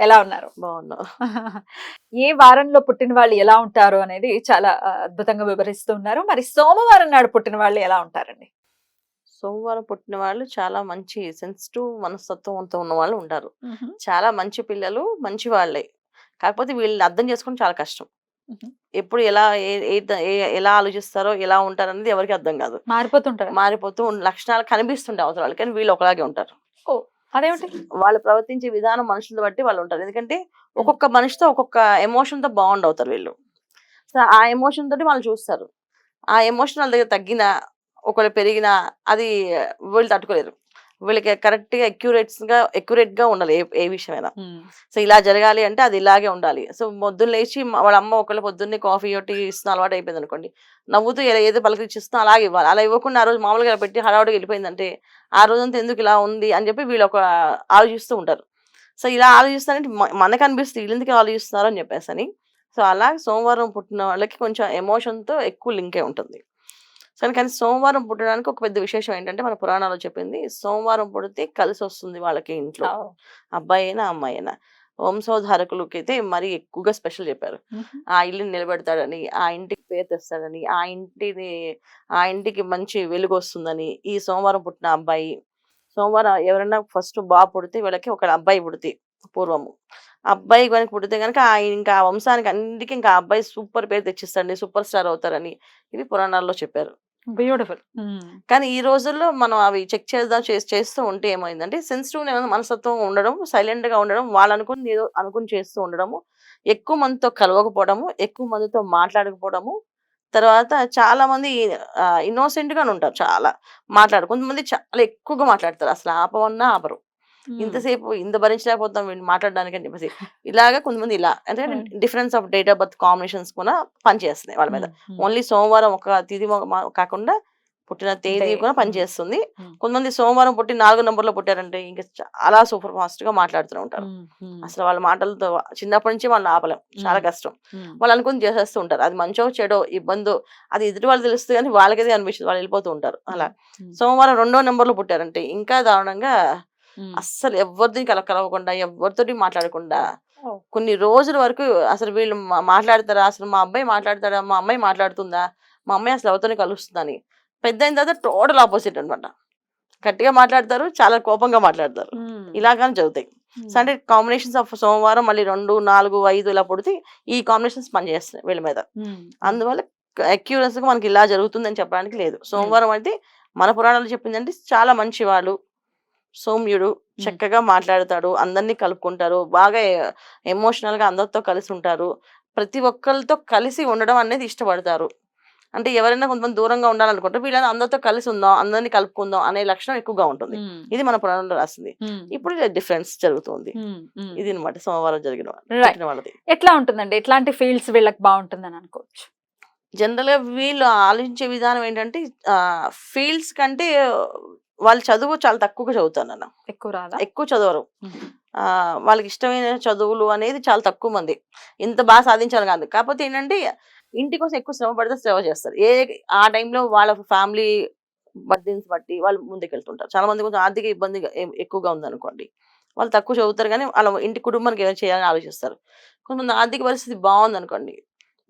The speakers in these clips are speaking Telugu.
ఎలా ఉన్నారు? బాగున్నావు ఏ వారంలో పుట్టిన వాళ్ళు ఎలా ఉంటారు అనేది చాలా అద్భుతంగా వివరిస్తూ ఉన్నారు. మరి సోమవారం నాడు పుట్టిన వాళ్ళు ఎలా ఉంటారండి? సోమవారం పుట్టిన వాళ్ళు చాలా మంచి సెన్సిటివ్ మనస్తత్వంతో ఉన్న వాళ్ళు ఉంటారు. చాలా మంచి పిల్లలు మంచి వాళ్ళే. కాకపోతే వీళ్ళని అర్థం చేసుకోవడం చాలా కష్టం. ఎప్పుడు ఎలా ఎలా ఆలోచిస్తారో ఎలా ఉంటారు అనేది ఎవరికి అర్థం కాదు. మారిపోతుంటారు. మారిపోతూ లక్షణాలు కనిపిస్తుంటాయి వాళ్ళు కానీ వీళ్ళు ఒకలాగే ఉంటారు. అదేమిటి? వాళ్ళు ప్రవర్తించే విధానం మనుషులను బట్టి వాళ్ళు ఉంటారు. ఎందుకంటే ఒక్కొక్క మనిషితో ఒక్కొక్క ఎమోషన్తో బాండ్ అవుతారు వీళ్ళు. సో ఆ ఎమోషన్ తోటి వాళ్ళు చూస్తారు. ఆ ఎమోషన్ వాళ్ళ దగ్గర తగ్గినా ఒకవేళ పెరిగినా అది వీళ్ళు తట్టుకోలేరు. వీళ్ళకి కరెక్ట్గా అక్యురేట్స్గా అక్యురేట్గా ఉండాలి ఏ ఏ విషయమైనా. సో ఇలా జరగాలి అంటే అది ఇలాగే ఉండాలి. సో పొద్దున్న లేచి వాళ్ళ అమ్మ ఒకళ్ళు పొద్దున్నే కాఫీ టీ ఇస్తున్న అలవాటు అయిపోయింది అనుకోండి. నవ్వుతూ ఏదో పలకరించిస్తున్నా అలాగే ఇవ్వాలి. అలా ఇవ్వకుండా ఆ రోజు మామూలుగా పెట్టి హడావుడికి వెళ్ళిపోయిందంటే ఆ రోజంతా ఎందుకు ఇలా ఉంది అని చెప్పి వీళ్ళు ఒక ఆలోచిస్తూ ఉంటారు. సో ఇలా ఆలోచిస్తారంటే మనకు అనిపిస్తుంది వీళ్ళు ఎందుకు ఆలోచిస్తున్నారు అని చెప్పేసి అని సో అలా సోమవారం పుట్టిన వాళ్ళకి కొంచెం ఎమోషన్తో ఎక్కువ లింకే ఉంటుంది. సో కానీ సోమవారం పుట్టడానికి ఒక పెద్ద విశేషం ఏంటంటే మన పురాణాల్లో చెప్పింది సోమవారం పుడితే కలిసి వస్తుంది వాళ్ళకి ఇంట్లో. అబ్బాయి అయినా అమ్మాయి అయినా. వంశోధారకులకి అయితే మరీ ఎక్కువగా స్పెషల్ చెప్పారు. ఆ ఇల్లుని నిలబెడతాడని ఆ ఇంటికి పేరు తెస్తాడని ఆ ఇంటిని ఆ ఇంటికి మంచి వెలుగు వస్తుందని ఈ సోమవారం పుట్టిన అబ్బాయి. సోమవారం ఎవరైనా ఫస్ట్ బాగా పుడితే వీళ్ళకి ఒక అబ్బాయి పుడితే పూర్వము. అబ్బాయి కనుక పుడితే కనుక ఆ ఇంకా ఆ వంశానికి అన్నిటికీ ఇంకా అబ్బాయి సూపర్ పేరు తెచ్చిస్తాడని సూపర్ స్టార్ అవుతారని ఇవి పురాణాల్లో చెప్పారు. బ్యూటిఫుల్. కానీ ఈ రోజుల్లో మనం అవి చెక్ చేద్దాం చేసి చేస్తూ ఉంటే ఏమైందంటే సెన్సిటివ్ మనస్తత్వం ఉండడం సైలెంట్గా ఉండడం వాళ్ళు అనుకుని ఏదో అనుకుని చేస్తూ ఉండడము ఎక్కువ మందితో కలవకపోవడము ఎక్కువ మందితో మాట్లాడకపోవడము తర్వాత చాలా మంది ఇన్నోసెంట్ గానే ఉంటారు చాలా మాట్లాడు కొంతమంది చాలా ఎక్కువగా మాట్లాడతారు. అసలు ఆపమన్నా ఆపరు. ఇంతసేపు ఇంత భరించలేకపోతాం వీళ్ళు మాట్లాడడానికి అని చెప్పేసి. ఇలాగా కొంతమంది ఇలా అంటే. Difference of date of birth combinations కూడా పనిచేస్తున్నాయి వాళ్ళ మీద. ఓన్లీ సోమవారం ఒక తిథి మా- కాకుండా పుట్టిన తేదీ. కూడా. పనిచేస్తుంది. కొంతమంది సోమవారం పుట్టి నాలుగు నంబర్లో పుట్టారంటే ఇంకా చాలా సూపర్ ఫాస్ట్గా మాట్లాడుతూ ఉంటారు అసలు వాళ్ళ మాటలతో చిన్నప్పటి నుంచి వాళ్ళని ఆపలేం. చాలా. కష్టం. వాళ్ళు అనుకుని చేసేస్తూ ఉంటారు. అది మంచో చెడో ఇబ్బందో అది ఎదుటి వాళ్ళు తెలుస్తుంది కానీ వాళ్ళకైతే అనిపిస్తుంది. వాళ్ళు వెళ్ళిపోతూ ఉంటారు. అలా. సోమవారం రెండో నెంబర్లో పుట్టారంటే ఇంకా దారుణంగా అస్సలు ఎవరిని కల కలవకుండా ఎవరితోటి మాట్లాడకుండా. కొన్ని రోజుల వరకు అసలు వీళ్ళు మాట్లాడతారా? అసలు మా అబ్బాయి మాట్లాడతాడా? మా అమ్మాయి మాట్లాడుతుందా? మా అమ్మాయి అసలు ఎవరితోనే కలుస్తుందని. పెద్ద అయిన తర్వాత టోటల్ ఆపోజిట్ అన్నమాట. గట్టిగా మాట్లాడతారు చాలా కోపంగా మాట్లాడతారు. ఇలాగానే జరుగుతాయి. సో అంటే కాంబినేషన్స్ ఆఫ్ సోమవారం మళ్ళీ రెండు నాలుగు ఐదు ఇలా పుడితే ఈ కాంబినేషన్స్ పనిచేస్తున్నాయి వీళ్ళ మీద. అందువల్ల అక్యూరెన్స్గా మనకి ఇలా జరుగుతుందని చెప్పడానికి లేదు. సోమవారం అయితే మన పురాణాలు చెప్పిందంటే చాలా మంచి వాళ్ళు సౌమ్యుడు చక్కగా మాట్లాడతాడు అందరినీ కలుపుకుంటారు బాగా ఎమోషనల్గా అందరితో కలిసి ఉంటారు ప్రతి ఒక్కరితో కలిసి ఉండడం అనేది ఇష్టపడతారు. అంటే ఎవరైనా కొంతమంది దూరంగా ఉండాలనుకుంటారు వీళ్ళని అందరితో కలిసి ఉందాం అందరినీ కలుపుకుందాం అనే లక్షణం ఎక్కువగా ఉంటుంది. ఇది మన పురాణంలో రాసింది. ఇప్పుడు డిఫరెన్స్ జరుగుతుంది. ఇది అనమాట సోమవారం జరిగిన వాళ్ళది. ఎట్లా ఉంటుందండి? ఎట్లాంటి ఫీల్డ్స్ వీళ్ళకి బాగుంటుందని అనుకోవచ్చు? జనరల్గా వీళ్ళు ఆలోచించే విధానం ఏంటంటే ఫీల్డ్స్ కంటే వాళ్ళు చదువు చాలా తక్కువగా చదువుతారు అన్న. ఎక్కువ రాదా? ఎక్కువ చదవరు. ఆ, వాళ్ళకి ఇష్టమైన చదువులు అనేది చాలా తక్కువ మంది. ఇంత బాగా సాధించాలి కాదు. కాకపోతే ఏంటంటే ఇంటి కోసం ఎక్కువ శ్రమ పడితే సేవ చేస్తారు. ఏ ఆ టైంలో వాళ్ళ ఫ్యామిలీ బర్త్డేస్ బట్టి వాళ్ళు ముందుకెళ్తుంటారు. చాలా మంది కొంచెం ఆర్థిక ఇబ్బంది ఎక్కువగా ఉందనుకోండి. వాళ్ళు తక్కువ చదువుతారు కానీ వాళ్ళ ఇంటి కుటుంబానికి ఏమైనా చేయాలని ఆలోచిస్తారు. కొంతమంది ఆర్థిక పరిస్థితి బాగుంది అనుకోండి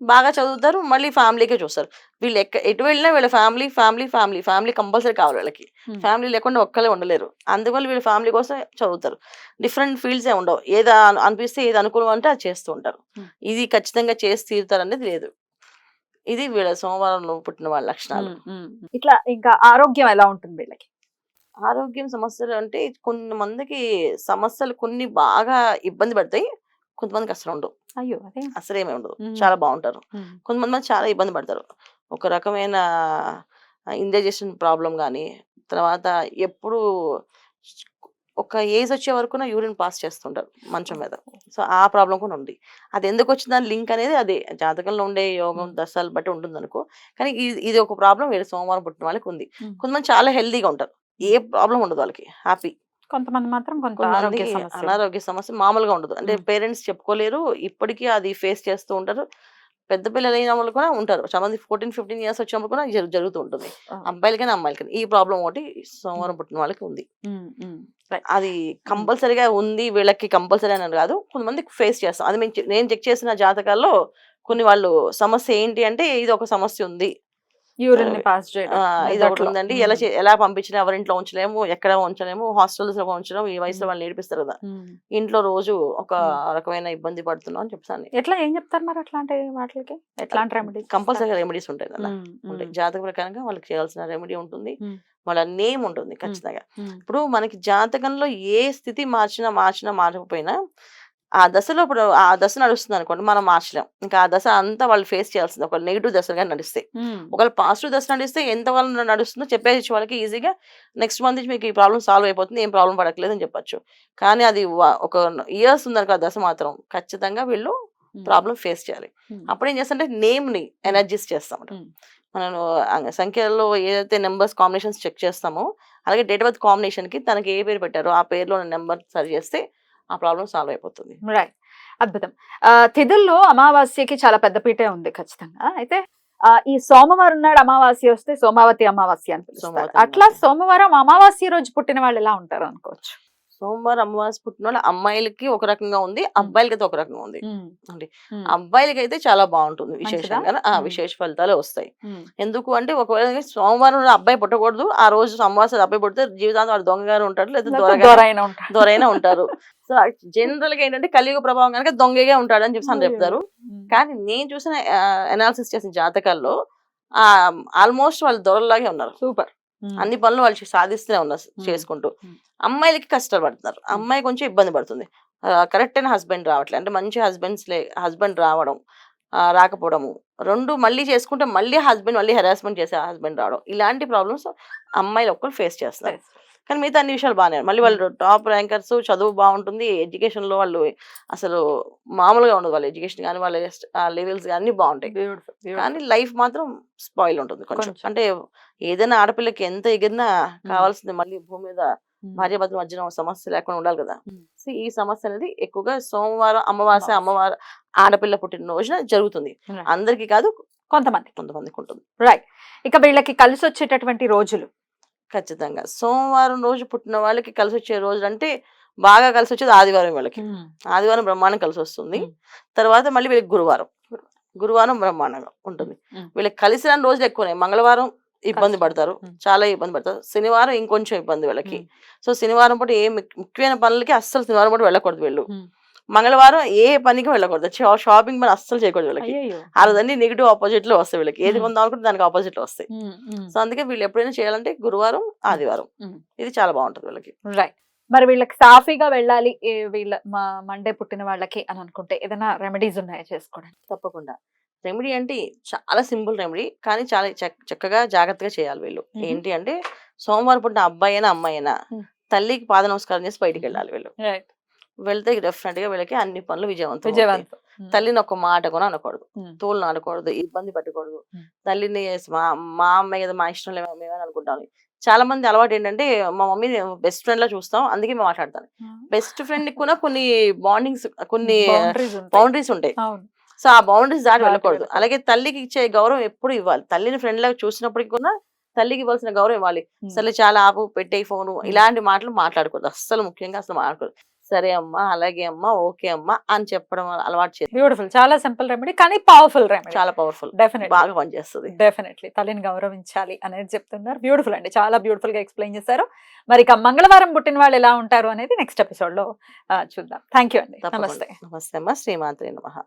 బాగా చదువుతారు మళ్ళీ ఫ్యామిలీకే చూస్తారు. వీళ్ళు ఎక్క ఎటు వెళ్ళినా వీళ్ళ family family family family compulsory కావాలి వాళ్ళకి. ఫ్యామిలీ లేకుండా ఒక్కలే ఉండలేరు. అందువల్ల వీళ్ళ ఫ్యామిలీ కోసం చదువుతారు. డిఫరెంట్ ఫీల్డ్స్ ఏ ఉండవు. ఏది అను- అనిపిస్తే ఏది అనుకూలం అంటే అది చేస్తూ ఉంటారు. ఇది ఖచ్చితంగా చేసి తీరుతారు అనేది లేదు. ఇది వీళ్ళ సోమవారంలో పుట్టిన వాళ్ళ లక్షణాలు. ఇట్లా ఇంకా ఆరోగ్యం ఎలా ఉంటుంది వీళ్ళకి? ఆరోగ్యం సమస్యలు అంటే కొన్ని మందికి సమస్యలు కొన్ని బాగా ఇబ్బంది పడతాయి కొంతమందికి అసలు ఉండవు. అయ్యో! అసలు ఏమీ ఉండదు. చాలా బాగుంటారు కొంతమంది చాలా ఇబ్బంది పడతారు. ఒక రకమైన ఇండైజెషన్ ప్రాబ్లం కానీ తర్వాత ఎప్పుడు ఒక ఏజ్ వచ్చే వరకు యూరిన్ పాస్ చేస్తుంటారు మంచం మీద. సో ఆ ప్రాబ్లం కూడా ఉంది. అది ఎందుకు వచ్చిందని లింక్ అనేది అదే. జాతకంలో ఉండే యోగం. దశలు బట్టి ఉంటుంది అనుకో కానీ ఇది ఇది ఒక ప్రాబ్లం వీళ్ళ సోమవారం పుట్టిన వాళ్ళకి ఉంది. కొంతమంది చాలా హెల్దీగా ఉంటారు. ఏ ప్రాబ్లం ఉండదు వాళ్ళకి. హ్యాపీ. కొంతమంది మాత్రం కొంత ఆరోగ్య సమస్య. అనారోగ్య సమస్య మామూలుగా ఉండదు. అంటే. పేరెంట్స్ చెప్పుకోలేరు. ఇప్పటికీ అది ఫేస్ చేస్తూ ఉంటారు. పెద్ద పిల్లలు అయిన వాళ్ళు కూడా ఉంటారు. చాలా మంది ఫోర్టీన్ ఫిఫ్టీన్ ఇయర్స్ వచ్చినప్పుడు కూడా జరు- జరుగుతూ ఉంటుంది. అబ్బాయిలకైనా అమ్మాయిలకైనా. ఈ ప్రాబ్లం ఒకటి సోమవారం పుట్టిన వాళ్ళకి ఉంది. అది కంపల్సరీగా ఉంది. వీళ్ళకి కంపల్సరీ అని కాదు. కొంతమంది ఫేస్ చేస్తాం. అది నేను చెక్ చేసిన జాతకాల్లో కొన్ని వాళ్ళు సమస్య ఏంటి అంటే ఇది ఒక సమస్య ఉంది. యూరిన్ పాస్ ఇది ఒకటి. ఉందండి. ఎలా ఎలా పంపించినా ఎవరింట్లో ఉంచలేము ఎక్కడ ఉంచలేము హాస్టల్స్లో ఉంచలేము ఈ వయసులో. వాళ్ళు నేర్పిస్తారు కదా. ఇంట్లో రోజు ఒక. రకమైన ఇబ్బంది పడుతున్నాం అని చెప్తాను ఎట్లా ఏం చెప్తారు మరి అట్లాంటి వాటికి? ఎట్లాంటి రెమెడీస్ కంపల్సరీ రెమెడీస్ ఉంటాయి కదా. ఉంటాయి. జాతక ప్రకారంగా వాళ్ళకి చేయాల్సిన రెమెడీ ఉంటుంది. వాళ్ళ నేమ్ ఉంటుంది ఖచ్చితంగా. ఇప్పుడు మనకి జాతకంలో ఏ స్థితి మార్చినా మార్చినా మార్చకపోయినా ఆ దశలో ఇప్పుడు ఆ దశ నడుస్తుంది అనుకోండి మనం మార్చలేం. ఇంకా ఆ దశ అంతా వాళ్ళు ఫేస్ చేయాల్సింది. ఒక నెగిటివ్ దశగా నడిస్తే. ఒకవేళ పాజిటివ్ దశ నడిస్తే ఎంత వాళ్ళు నడుస్తుందో చెప్పేసి వాళ్ళకి ఈజీగా నెక్స్ట్ మంత్ నుంచి మీకు ఈ ప్రాబ్లం సాల్వ్ అయిపోతుంది. ఏం ప్రాబ్లం పడట్లేదు అని చెప్పొచ్చు. కానీ అది ఒక ఇయర్స్ ఉందనుకో ఆ దశ మాత్రం ఖచ్చితంగా వీళ్ళు ప్రాబ్లం ఫేస్ చేయాలి. అప్పుడు ఏం చేస్తామంటే నేమ్ని ఎనర్జీస్ చేస్తాం. మనం సంఖ్యలో ఏదైతే నెంబర్స్ కాంబినేషన్స్ చెక్ చేస్తామో అలాగే డేట్ ఆఫ్ బర్త్ కాంబినేషన్కి తనకి ఏ పేరు పెట్టారో ఆ పేరులో నెంబర్ సరి చేస్తే ఆ ప్రాబ్లం సాల్వ్ అయిపోతుంది. రైట్ అద్భుతం. ఆ, తిథుల్లో అమావాస్యకి చాలా పెద్ద పీటే ఉంది ఖచ్చితంగా. అయితే ఈ సోమవారం నాడు అమావాస్య వస్తే సోమావతి అమావాస్య అని పిలుస్తారు. అట్లా. సోమవారం అమావాస్య రోజు పుట్టిన వాళ్ళు ఎలా ఉంటారు అనుకోవచ్చు? సోమవారం అమావాస్య పుట్టిన వాళ్ళు అమ్మాయిలకి ఒక రకంగా ఉంది అబ్బాయిలకి అయితే ఒక రకంగా ఉంది. ఉమ్. అబ్బాయిలకి అయితే చాలా బాగుంటుంది విశేషంగా ఆ. విశేష ఫలితాలు వస్తాయి. ఎందుకు అంటే ఒకవేళ సోమవారం అబ్బాయి పుట్టకూడదు ఆ రోజు అమావాస్య అబ్బాయి పుడితే జీవితాంతం వాడు దొంగగానే ఉంటాడు లేదా దొరైన ఉంటారు. సో జనరల్గా ఏంటంటే కలియుగ ప్రభావం కనుక దొంగగా ఉంటాడు అని చెప్పి చెప్తారు. కానీ నేను చూసిన అనాలిసిస్ చేసిన జాతకాల్లో ఆ ఆల్మోస్ట్ వాళ్ళు దొరలాగే ఉన్నారు. సూపర్. అన్ని పనులు వాళ్ళు సాధిస్తూనే ఉన్నారు. చేసుకుంటూ. అమ్మాయిలకి కష్టాలు పడుతున్నారు అమ్మాయి కొంచెం ఇబ్బంది పడుతుంది. కరెక్ట్ అయిన హస్బెండ్ రావట్లేదు అంటే మంచి హస్బెండ్స్ లే హస్బెండ్ రావడం రాకపోవడము. రెండు మళ్ళీ చేసుకుంటే మళ్ళీ హస్బెండ్ మళ్ళీ హెరాస్మెంట్ చేసే హస్బెండ్ రావడం. ఇలాంటి ప్రాబ్లమ్స్ అమ్మాయిలు ఒక్కరు ఫేస్ చేస్తారు. కానీ మిగతా అన్ని విషయాలు బాగానే. మళ్ళీ వాళ్ళు టాప్ ర్యాంకర్స్ చదువు బాగుంటుంది ఎడ్యుకేషన్లో వాళ్ళు అసలు మామూలుగా ఉండదు వాళ్ళ ఎడ్యుకేషన్ కానీ వాళ్ళ లెవెల్స్ కానీ అన్ని బాగుంటాయి. కానీ లైఫ్ మాత్రం స్పాయిల్ ఉంటుంది కొంచెం. అంటే ఏదైనా ఆడపిల్లకి ఎంత ఎగిరినా కావాల్సింది మళ్ళీ భూమి మీద ఉమ్. భార్యాభర్తల మధ్యన సమస్య లేకుండా ఉండాలి కదా. సో ఈ సమస్య అనేది ఎక్కువగా సోమవారం అమావాస్య. అమ్మవారు ఆడపిల్ల పుట్టిన రోజున జరుగుతుంది. అందరికీ కాదు కొంతమంది కొంతమందికి ఉంటుంది రైట్ ఇక వీళ్ళకి కలిసి వచ్చేటటువంటి రోజులు ఖచ్చితంగా సోమవారం రోజు పుట్టిన వాళ్ళకి కలిసి వచ్చే రోజులు అంటే బాగా కలిసి వచ్చేది ఆదివారం వీళ్ళకి ఆదివారం బ్రహ్మాండం కలిసి వస్తుంది. తర్వాత మళ్ళీ వీళ్ళకి గురువారం గురువారం బ్రహ్మాండంగా ఉంటుంది. వీళ్ళకి కలిసి రాని రోజులు ఎక్కువనే మంగళవారం ఇబ్బంది. పడతారు. చాలా ఇబ్బంది పడతారు శనివారం ఇంకొంచెం ఇబ్బంది వీళ్ళకి. సో శనివారం పూట ఏ ముఖ్య- ముఖ్యమైన పనులకి అస్సలు శనివారం పూట వెళ్ళకూడదు వీళ్ళు. మంగళవారం ఏ పనికి వెళ్ళకూడదు షాపింగ్ పని అస్సలు చేయకూడదు వీళ్ళకి. ఆ రోజన్నీ నెగిటివ్ ఆపోజిట్లో వస్తాయి వీళ్ళకి ఏది. కొందాం అనుకుంటే దానికి ఆపోజిట్లో వస్తాయి. సో అందుకే వీళ్ళు ఎప్పుడైనా చేయాలంటే గురువారం ఆదివారం. ఇది చాలా బాగుంటుంది వీళ్ళకి రైట్ మరి వీళ్ళకి సాఫీగా వెళ్ళాలి వీళ్ళ మా మండే పుట్టిన వాళ్ళకి అని అనుకుంటే ఏదైనా రెమెడీస్ ఉన్నాయా చేసుకోవడానికి తప్పకుండా రెమెడీ అంటే చాలా సింపుల్ రెమెడీ కానీ చాలా చక్- చక్కగా జాగ్రత్తగా చేయాలి వీళ్ళు. ఏంటి అంటే సోమవారం పుట్టిన అబ్బాయి అయినా అమ్మాయి అయినా. తల్లికి పాద నమస్కారం చేసి బయటికి వెళ్ళాలి వీళ్ళు రైట్ వెళ్తే డెఫినెట్గా వీళ్ళకి అన్ని పనులు విజయవంతం. విజయవంతం. తల్లిని ఒక మాట కూడా అనకూడదు. తోలు అనకూడదు ఇబ్బంది పెట్టకూడదు. తల్లిని మా మా అమ్మాయి కదా మా ఇష్టం మేమని అనుకుంటాను చాలా మంది అలవాటు ఏంటంటే మా మమ్మీ బెస్ట్ ఫ్రెండ్ లా చూస్తాం అందుకే మేము మాట్లాడతాను. బెస్ట్ ఫ్రెండ్ కూడా కొన్ని బాండింగ్స్ కొన్ని. బౌండరీస్ ఉంటాయి. సో ఆ బౌండరీస్ దాటి వెళ్ళకూడదు. అలాగే తల్లికి ఇచ్చే గౌరవం ఎప్పుడు ఇవ్వాలి. తల్లిని ఫ్రెండ్ లాగా చూసినప్పటికీ కూడా తల్లికి ఇవ్వాల్సిన గౌరవం ఇవ్వాలి. అసలు చాలా ఆపు పెట్టే ఫోను. ఇలాంటి మాటలు మాట్లాడకూడదు. అస్సలు ముఖ్యంగా అసలు మాట్లాడకూడదు. సరే అమ్మా అలాగే అమ్మా ఓకే అమ్మా అని చెప్పడం అలవాటు చేయాలి బ్యూటిఫుల్ చాలా సింపుల్ రెమెడీ కానీ పవర్ఫుల్ రెమెడీ. చాలా పవర్ఫుల్. డెఫినెట్ బాగా పనిచేస్తుంది. డెఫినెట్లీ తల్లిని గౌరవించాలి అనేది చెప్తున్నారు. బ్యూటిఫుల్ అండి. చాలా బ్యూటిఫుల్గా ఎక్స్ప్లెయిన్ చేశారు. మరి ఇక మంగళవారం పుట్టిన వాళ్ళు ఎలా ఉంటారు అనేది నెక్స్ట్ ఎపిసోడ్లో చూద్దాం. థ్యాంక్ యూ అండి. నమస్తే. నమస్తే అమ్మా. శ్రీమాత్రి నమః.